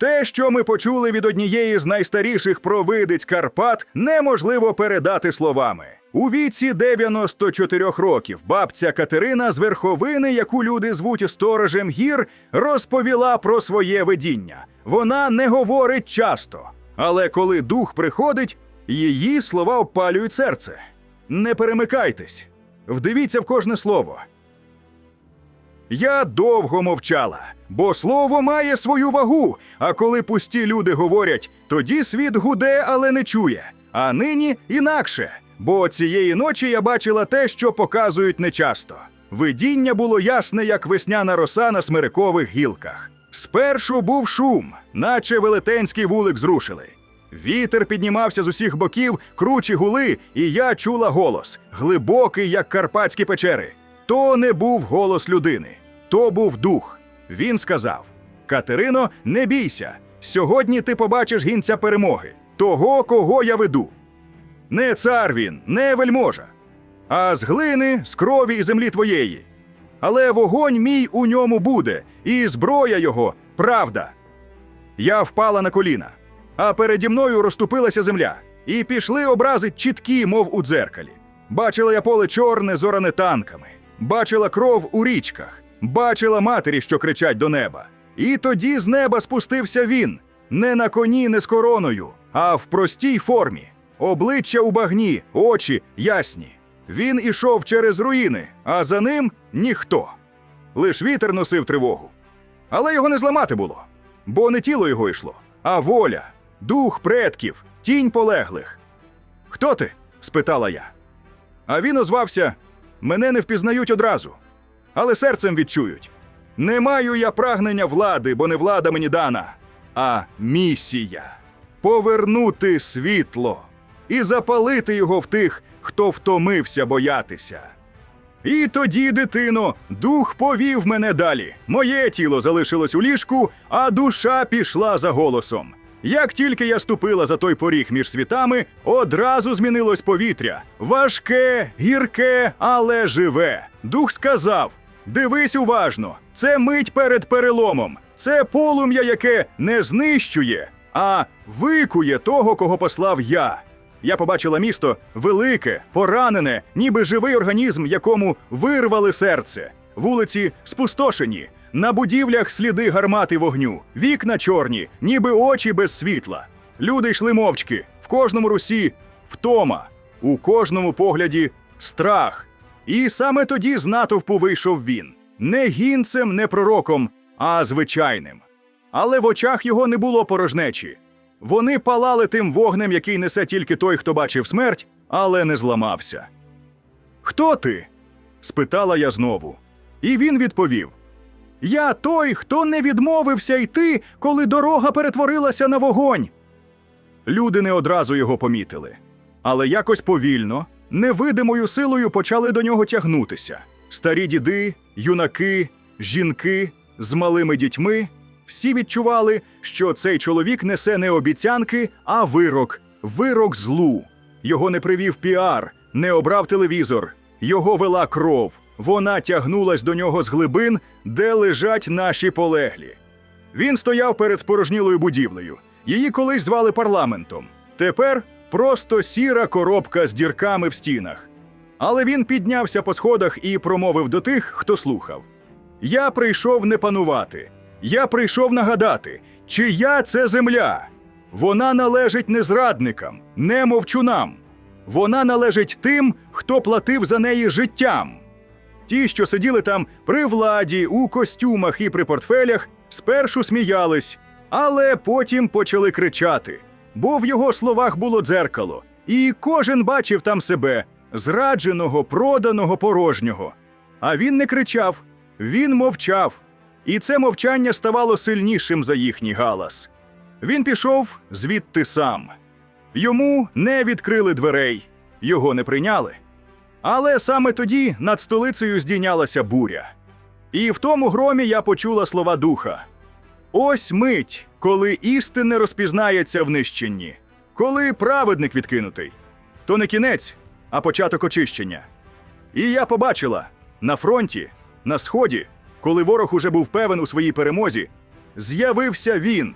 Те, що ми почули від однієї з найстаріших провидиць Карпат, неможливо передати словами. У віці 94 років бабця Катерина з верховини, яку люди звуть сторожем гір, розповіла про своє видіння. Вона не говорить часто, але коли дух приходить, її слова опалюють серце. Не перемикайтесь, вдивіться в кожне слово. Я довго мовчала, бо слово має свою вагу. А коли пусті люди говорять, тоді світ гуде, але не чує. А нині інакше. Бо цієї ночі я бачила те, що показують нечасто. Видіння було ясне, як весняна роса на смирикових гілках. Спершу був шум, наче велетенський вулик зрушили. Вітер піднімався з усіх боків, кручі гули, і я чула голос, глибокий, як карпатські печери. То не був голос людини, то був дух. Він сказав: Катерино, не бійся. Сьогодні ти побачиш гінця перемоги, того, кого я веду. Не цар він, не вельможа, а з глини, з крові і землі твоєї. Але вогонь мій у ньому буде, і зброя його правда. Я впала на коліна, а переді мною розступилася земля, і пішли образи чіткі, мов у дзеркалі. Бачила я поле чорне, зоране танками, бачила кров у річках, бачила матері, що кричать до неба. І тоді з неба спустився він, не на коні, не з короною, а в простій формі. Обличчя у багні, очі ясні. Він ішов через руїни, а за ним ніхто. Лиш вітер носив тривогу. Але його не зламати було, бо не тіло його йшло, а воля, дух предків, тінь полеглих. Хто ти? спитала я. А він озвався: Мене не впізнають одразу, але серцем відчують. Не маю я прагнення влади, бо не влада мені дана, а місія повернути світло і запалити його в тих, хто втомився боятися. І тоді, дитино, дух повів мене далі. Моє тіло залишилось у ліжку, а душа пішла за голосом. Як тільки я ступила за той поріг між світами, одразу змінилось повітря. Важке, гірке, але живе. Дух сказав: Дивись уважно, це мить перед переломом, це полум'я, яке не знищує, а викує того, кого послав я. Я побачила місто велике, поранене, ніби живий організм, якому вирвали серце. Вулиці спустошені, на будівлях сліди гармати вогню, вікна чорні, ніби очі без світла. Люди йшли мовчки, в кожному русі втома, у кожному погляді страх. І саме тоді з натовпу вийшов він не гінцем, не пророком, а звичайним. Але в очах його не було порожнечі. Вони палали тим вогнем, який несе тільки той, хто бачив смерть, але не зламався. Хто ти? спитала я знову. І він відповів: Я той, хто не відмовився йти, коли дорога перетворилася на вогонь. Люди не одразу його помітили, але якось повільно, невидимою силою почали до нього тягнутися. Старі діди, юнаки, жінки з малими дітьми всі відчували, що цей чоловік несе не обіцянки, а вирок, вирок злу. Його не привів піар, не обрав телевізор, його вела кров. Вона тягнулась до нього з глибин, де лежать наші полеглі. Він стояв перед спорожнілою будівлею. Її колись звали парламентом. Тепер просто сіра коробка з дірками в стінах. Але він піднявся по сходах і промовив до тих, хто слухав: Я прийшов не панувати. Я прийшов нагадати, чия це земля. Вона належить не зрадникам, не мовчунам. Вона належить тим, хто платив за неї життям. Ті, що сиділи там при владі, у костюмах і при портфелях, спершу сміялись, але потім почали кричати, бо в його словах було дзеркало, і кожен бачив там себе, зрадженого, проданого, порожнього. А він не кричав, він мовчав, і це мовчання ставало сильнішим за їхній галас. Він пішов звідти сам. Йому не відкрили дверей, його не прийняли. Але саме тоді над столицею здійнялася буря. І в тому громі я почула слова духа: Ось мить, коли істинне розпізнається в нищенні, коли праведник відкинутий, то не кінець, а початок очищення. І я побачила на фронті, на сході, коли ворог уже був певен у своїй перемозі, з'явився він,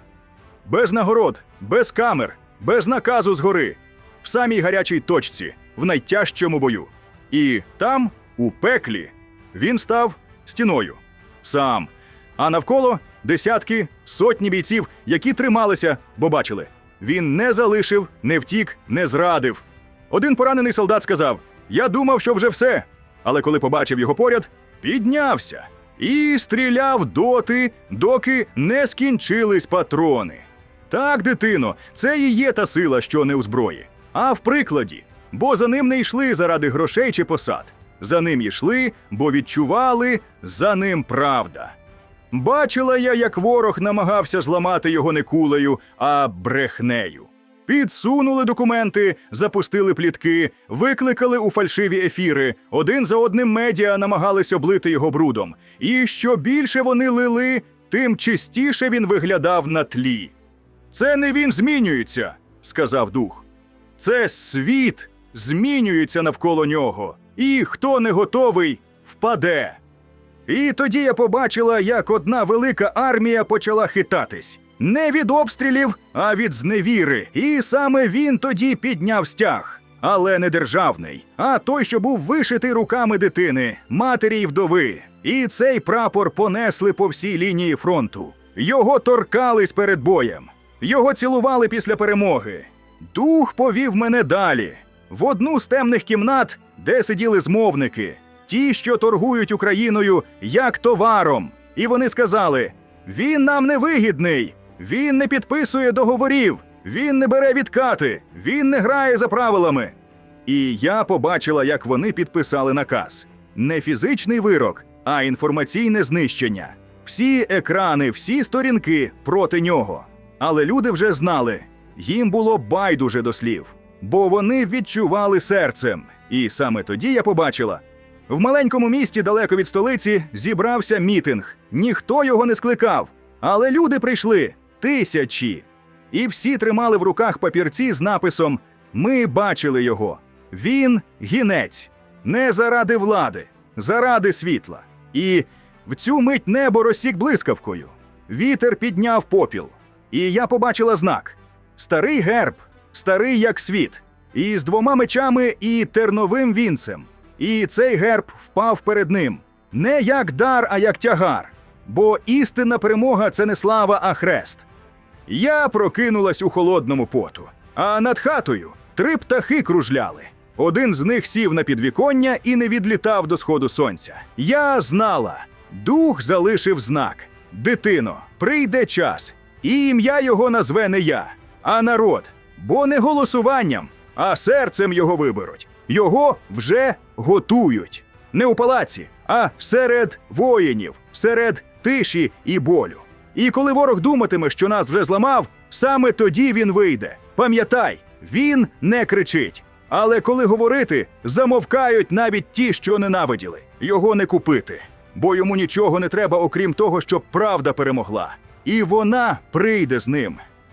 без нагород, без камер, без наказу згори, в самій гарячій точці, в найтяжчому бою. І там, у пеклі, він став стіною сам. А навколо десятки, сотні бійців, які трималися, бо бачили. Він не залишив, не втік, не зрадив. Один поранений солдат сказав: Я думав, що вже все. Але коли побачив його поряд, піднявся і стріляв доти, доки не скінчились патрони. Так, дитино, це і є та сила, що не у зброї, а в прикладі. Бо за ним не йшли заради грошей чи посад. За ним йшли, бо відчували за ним правда. Бачила я, як ворог намагався зламати його не кулею, а брехнею. Підсунули документи, запустили плітки, викликали у фальшиві ефіри. Один за одним медіа намагались облити його брудом. І що більше вони лили, тим чистіше він виглядав на тлі. Це не він змінюється, сказав дух. Це світ змінюється навколо нього, і хто не готовий, впаде. І тоді я побачила, як одна велика армія почала хитатись. Не від обстрілів, а від зневіри. І саме він тоді підняв стяг. Але не державний, а той, що був вишитий руками дитини, матері й вдови. І цей прапор понесли по всій лінії фронту. Його торкались перед боєм. Його цілували після перемоги. Дух повів мене далі, в одну з темних кімнат, де сиділи змовники, ті, що торгують Україною як товаром. І вони сказали: він нам не вигідний, він не підписує договорів, він не бере відкати, він не грає за правилами. І я побачила, як вони підписали наказ: не фізичний вирок, а інформаційне знищення. Всі екрани, всі сторінки проти нього. Але люди вже знали, їм було байдуже до слів, бо вони відчували серцем. І саме тоді я побачила. В маленькому місті далеко від столиці зібрався мітинг. Ніхто його не скликав, але люди прийшли тисячі. І всі тримали в руках папірці з написом Ми бачили його. Він гінець. Не заради влади, заради світла. І в цю мить небо розсік блискавкою. Вітер підняв попіл. І я побачила знак: старий герб, старий як світ, і з двома мечами і терновим вінцем. І цей герб впав перед ним не як дар, а як тягар. Бо істинна перемога це не слава, а хрест. Я прокинулась у холодному поту, а над хатою три птахи кружляли. Один з них сів на підвіконня і не відлітав до сходу сонця. Я знала, дух залишив знак: дитино, прийде час, і ім'я його назве не я, а народ, бо не голосуванням, а серцем його виберуть. Його вже готують. Не у палаці, а серед воїнів, серед тиші і болю. І коли ворог думатиме, що нас вже зламав, саме тоді він вийде. Пам'ятай, він не кричить. Але коли говорити, замовкають навіть ті, що ненавиділи. Його не купити, бо йому нічого не треба, окрім того, щоб правда перемогла. І вона прийде з ним.